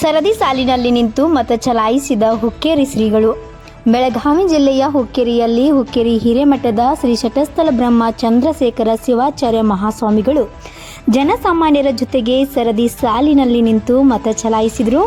ಸರದಿ ಸಾಲಿನಲ್ಲಿ ನಿಂತು ಮತ ಚಲಾಯಿಸಿದ ಹುಕ್ಕೇರಿ ಶ್ರೀಗಳು. ಬೆಳಗಾವಿ ಜಿಲ್ಲೆಯ ಹುಕ್ಕೇರಿಯಲ್ಲಿ ಹುಕ್ಕೇರಿ ಹಿರೇಮಠದ ಶ್ರೀ ಶಟಸ್ಥಲ ಬ್ರಹ್ಮ ಚಂದ್ರಶೇಖರ ಶಿವಾಚಾರ್ಯ ಮಹಾಸ್ವಾಮಿಗಳು ಜನಸಾಮಾನ್ಯರ ಜೊತೆಗೆ ಸರದಿ ಸಾಲಿನಲ್ಲಿ ನಿಂತು ಮತ ಚಲಾಯಿಸಿದರು.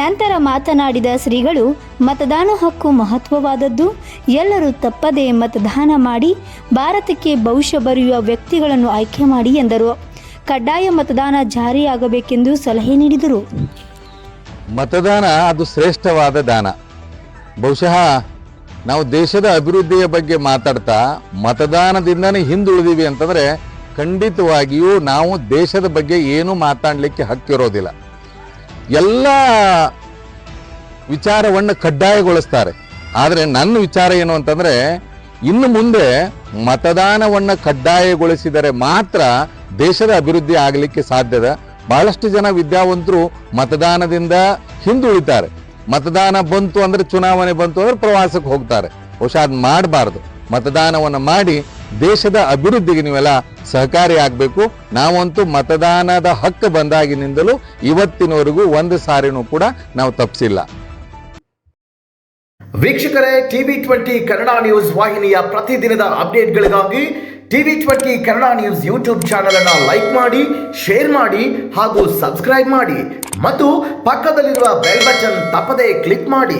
ನಂತರ ಮಾತನಾಡಿದ ಶ್ರೀಗಳು, ಮತದಾನ ಹಕ್ಕು ಮಹತ್ವವಾದದ್ದು, ಎಲ್ಲರೂ ತಪ್ಪದೆ ಮತದಾನ ಮಾಡಿ, ಭಾರತಕ್ಕೆ ಭವಿಷ್ಯ ಬರೆಯುವ ವ್ಯಕ್ತಿಗಳನ್ನು ಆಯ್ಕೆ ಮಾಡಿ ಎಂದರು. ಕಡ್ಡಾಯ ಮತದಾನ ಜಾರಿಯಾಗಬೇಕೆಂದು ಸಲಹೆ ನೀಡಿದರು. ಮತದಾನ ಅದು ಶ್ರೇಷ್ಠವಾದ ದಾನ. ಬಹುಶಃ ನಾವು ದೇಶದ ಅಭಿವೃದ್ಧಿಯ ಬಗ್ಗೆ ಮಾತಾಡ್ತಾ ಮತದಾನದಿಂದನೇ ಹಿಂದುಳಿದೀವಿ ಅಂತಂದ್ರೆ ಖಂಡಿತವಾಗಿಯೂ ನಾವು ದೇಶದ ಬಗ್ಗೆ ಏನು ಮಾತಾಡಲಿಕ್ಕೆ ಹಕ್ಕಿರೋದಿಲ್ಲ. ಎಲ್ಲ ವಿಚಾರವನ್ನು ಕಡ್ಡಾಯಗೊಳಿಸ್ತಾರೆ. ಆದರೆ ನನ್ನ ವಿಚಾರ ಏನು ಅಂತಂದರೆ, ಇನ್ನು ಮುಂದೆ ಮತದಾನವನ್ನು ಕಡ್ಡಾಯಗೊಳಿಸಿದರೆ ಮಾತ್ರ ದೇಶದ ಅಭಿವೃದ್ಧಿ ಆಗಲಿಕ್ಕೆ ಸಾಧ್ಯದ ಬಹಳಷ್ಟು ಜನ ವಿದ್ಯಾವಂತರು ಮತದಾನದಿಂದ ಹಿಂದುಳಿತಾರೆ. ಮತದಾನ ಬಂತು ಅಂದರೆ ಚುನಾವಣೆ ಬಂತು ಅಂದ್ರೆ ಪ್ರವಾಸಕ್ಕೆ ಹೋಗ್ತಾರೆ. ಅದು ಮಾಡಬಾರ್ದು. ಮತದಾನವನ್ನು ಮಾಡಿ ದೇಶದ ಅಭಿವೃದ್ಧಿಗೆ ನೀವೆಲ್ಲ ಸಹಕಾರಿಯಾಗಬೇಕು ನಾವಂತೂ ಮತದಾನದ ಹಕ್ಕು ಬಂದಾಗಿನಿಂದಲೂ ಇವತ್ತಿನವರೆಗೂ ಒಂದು ಸಾರಿನೂ ಕೂಡ ನಾವು ತಪ್ಪಿಸಿಲ್ಲ ವೀಕ್ಷಕರೇ, ಟಿವಿ ಟ್ವೆಂಟಿ ಕನ್ನಡ ನ್ಯೂಸ್ ವಾಹಿನಿಯ ಪ್ರತಿದಿನದ ಅಪ್ಡೇಟ್ಗಳಿಗಾಗಿ TV twenty Kannada news YouTube channel ಅನ್ನು ಲೈಕ್ ಮಾಡಿ, ಶೇರ್ ಮಾಡಿ ಹಾಗೂ ಸಬ್ಸ್ಕ್ರೈಬ್ ಮಾಡಿ. ಮತ್ತು ಪಕ್ಕದಲ್ಲಿರುವ ಬೆಲ್ ಬಟನ್ ತಪ್ಪದೇ ಕ್ಲಿಕ್ ಮಾಡಿ.